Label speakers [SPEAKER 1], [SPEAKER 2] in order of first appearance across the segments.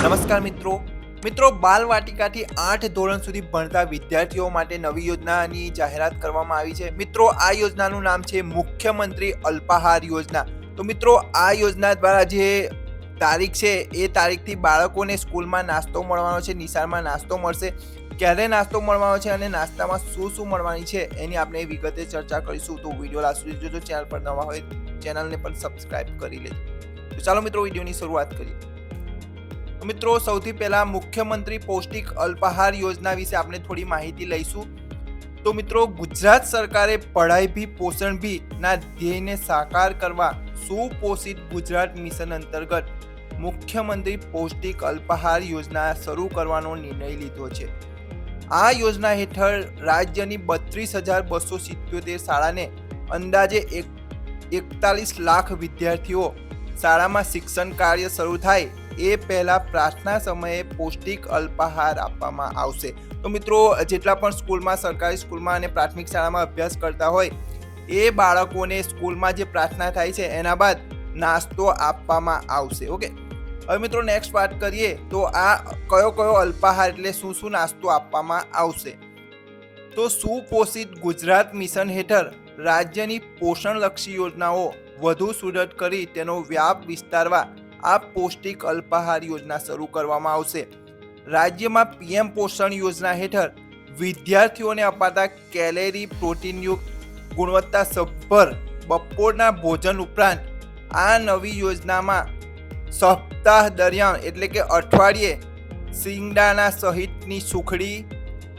[SPEAKER 1] નમસ્કાર મિત્રો. મિત્રો, બાલ વાટિકાથી આઠ ધોરણ સુધી ભણતા વિદ્યાર્થીઓ માટે નવી યોજનાની જાહેરાત કરવામાં આવી છે. મિત્રો, આ યોજનાનું નામ છે મુખ્યમંત્રી અલ્પાહાર યોજના. તો મિત્રો, આ યોજના દ્વારા જે તારીખ છે, એ તારીખથી બાળકોને સ્કૂલમાં નાસ્તો મળવાનો છે, નિશાળમાં નાસ્તો મળશે. ક્યારે નાસ્તો મળવાનો છે અને નાસ્તામાં શું શું મળવાની છે, એની આપણે વિગતે ચર્ચા કરીશું. તો વીડિયો લાસ્ટ સુધી જોજો. ચેનલ પર નવા હોય, ચેનલને પણ સબસ્ક્રાઇબ કરી લેજો. તો ચાલો મિત્રો, વિડીયોની શરૂઆત કરીએ. મિત્રો, સૌથી પહેલા મુખ્યમંત્રી પૌષ્ટિક અલ્પાહાર યોજના વિશે આપણે થોડી માહિતી લઈશું. તો મિત્રો, ગુજરાત સરકારે પઢાઈ ભી, પોષણ ભી ના ધ્યેયને સાકાર કરવા સુપોષિત ગુજરાત મિશન અંતર્ગત મુખ્યમંત્રી પૌષ્ટિક અલ્પાહાર યોજના શરૂ કરવાનો નિર્ણય લીધો છે. આ યોજના હેઠળ રાજ્યની બત્રીસ હજાર બસો સિત્યોતેર શાળાને અંદાજે એક, એકતાલીસ લાખ વિદ્યાર્થીઓ શાળામાં શિક્ષણ કાર્ય શરૂ થાય એ પહેલાં પ્રાર્થના સમયે પૌષ્ટિક અલ્પાહાર આપવામાં આવશે. તો મિત્રો, જેટલા પણ સ્કૂલમાં, સરકારી સ્કૂલમાં અને પ્રાથમિક શાળામાં અભ્યાસ કરતા હોય, એ બાળકોને સ્કૂલમાં જે પ્રાર્થના થાય છે, એના બાદ નાસ્તો આપવામાં આવશે. ઓકે? હવે મિત્રો નેક્સ્ટ વાત કરીએ તો આ કયો કયો અલ્પાહાર એટલે શું શું નાસ્તો આપવામાં આવશે? તો સુપોષિત ગુજરાત મિશન હેઠળ રાજ્યની પોષણલક્ષી યોજનાઓ વધુ સુદૃઢ કરી તેનો વ્યાપ વિસ્તારવા આ પૌષ્ટિક અલ્પાહાર યોજના શરૂ કરવામાં આવશે. રાજ્યમાં પીએમ પોષણ યોજના હેઠળ વિદ્યાર્થીઓને અપાતા કેલેરી પ્રોટીનયુક્ત ગુણવત્તા સભર બપોરના ભોજન ઉપરાંત આ નવી યોજનામાં સપ્તાહ દરમિયાન એટલે કે અઠવાડિયે સિંગડાના સહિતની સુખડી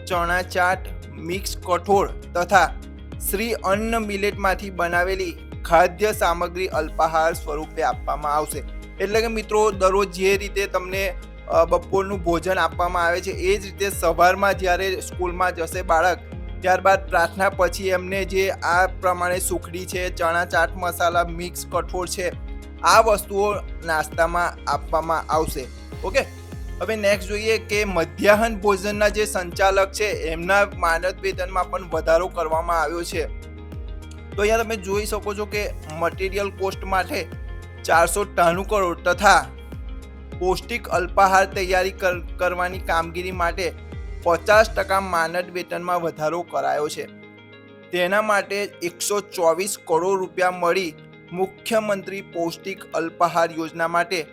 [SPEAKER 1] ચણા ચાટ મિક્સ કઠોળ તથા શ્રી અન્ન મિલેટમાંથી બનાવેલી ખાદ્ય સામગ્રી અલ્પાહાર સ્વરૂપે આપવામાં આવશે. એટલે કે મિત્રો, દરરોજ જે રીતે તમને બપોરનું ભોજન આપવામાં આવે છે, એ જ રીતે સવારમાં જ્યારે સ્કૂલમાં જશે બાળક, ત્યારબાદ પ્રાર્થના પછી એમને જે આ પ્રમાણે સુખડી છે, ચણા ચાટ મસાલા મિક્સ કઠોળ છે, આ વસ્તુઓ નાસ્તામાં આપવામાં આવશે. ઓકે? હવે નેક્સ્ટ જોઈએ કે મધ્યાહન ભોજનના જે સંચાલક છે, એમના માનદ વેતનમાં પણ વધારો કરવામાં આવ્યો છે. તો અહીંયા તમે જોઈ શકો છો કે મટીરિયલ કોસ્ટ માટે ચારસો ત્રાણું કરોડ તથા પૌષ્ટિક અલ્પાહાર તૈયારી કર- કરવાની કામગીરી માટે પચાસ ટકા માનદ વેતનમાં વધારો કરાયો છે. તેના માટે એકસો ચોવીસ કરોડ રૂપિયા મળી મુખ્યમંત્રી પૌષ્ટિક અલ્પાહાર યોજના માટે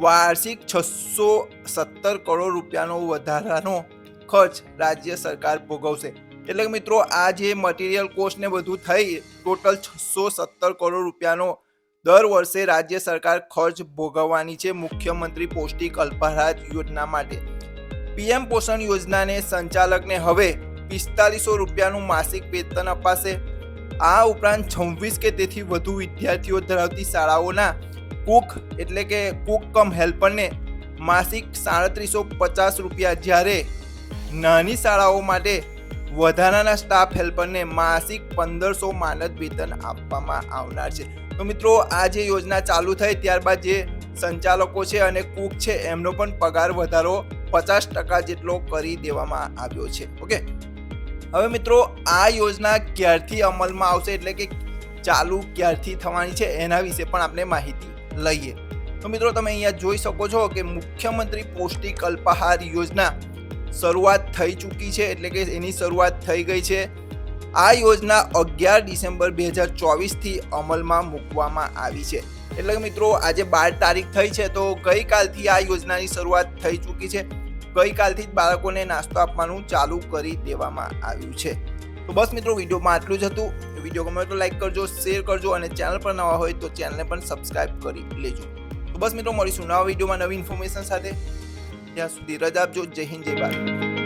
[SPEAKER 1] વાર્ષિક છસો સત્તર કરોડ રૂપિયાનો વધારાનો ખર્ચ રાજ્ય સરકાર ભોગવશે. એટલે મિત્રો, આ જે મટીરિયલ કોસ્ટ બધું થઈ ટોટલ છસો સત્તર કરોડ રૂપિયાનો દર વર્ષે રાજ્ય સરકાર ખર્ચ ભોગવવાની છે મુખ્યમંત્રી પૌષ્ટિક અલ્પાહાર યોજના માટે. પીએમ પોષણ યોજનાને સંચાલકને હવે પિસ્તાલીસો રૂપિયાનું માસિક વેતન અપાશે. આ ઉપરાંત છવ્વીસ કે તેથી વધુ વિદ્યાર્થીઓ ધરાવતી શાળાઓના કુક એટલે કે કુક કમ હેલ્પરને માસિક સાડત્રીસો પચાસ રૂપિયા જ્યારે નાની શાળાઓ માટે વધારાના સ્ટાફ હેલ્પરને માસિક પંદરસો માનદ વેતન આપવામાં આવનાર છે. તો મિત્રો, આ જે યોજના ચાલુ થઈ ત્યારબાદ જે સંચાલકો છે અને કુક છે, એમનો પણ પગાર વધારો પચાસ ટકા જેટલો કરી દેવામાં આવ્યો છે. ઓકે? હવે મિત્રો, આ યોજના ક્યારથી અમલમાં આવશે? એટલે કે ચાલુ ક્યારથી થવાની છે? એના વિશે પણ આપણે માહિતી લઈએ. તો મિત્રો, તમે અહીંયા જોઈ શકો છો કે મુખ્યમંત્રી પૌષ્ટિક અલ્પાહાર યોજના શરૂઆત થઈ ચૂકી છે, એટલે કે એની શરૂઆત થઈ ગઈ છે. આ યોજના અગિયાર ડિસેમ્બર બે હજાર ચોવીસથી અમલમાં મૂકવામાં આવી છે. એટલે કે મિત્રો, આજે બાર તારીખ થઈ છે, તો ગઈકાલથી આ યોજનાની શરૂઆત થઈ ચૂકી છે. ગઈકાલથી જ બાળકોને નાસ્તો આપવાનું ચાલુ કરી દેવામાં આવ્યું છે. તો બસ મિત્રો, વિડીયોમાં આટલું જ હતું. વીડિયો ગમે તો લાઈક કરજો, શેર કરજો અને ચેનલ પર નવા હોય તો ચેનલને પણ સબસ્ક્રાઈબ કરી લેજો. તો બસ મિત્રો, મળીશું નવા વિડીયોમાં નવી ઇન્ફોર્મેશન સાથે. ત્યાં સુધી. રજા આપજો. જય હિન્દ જય ભારત.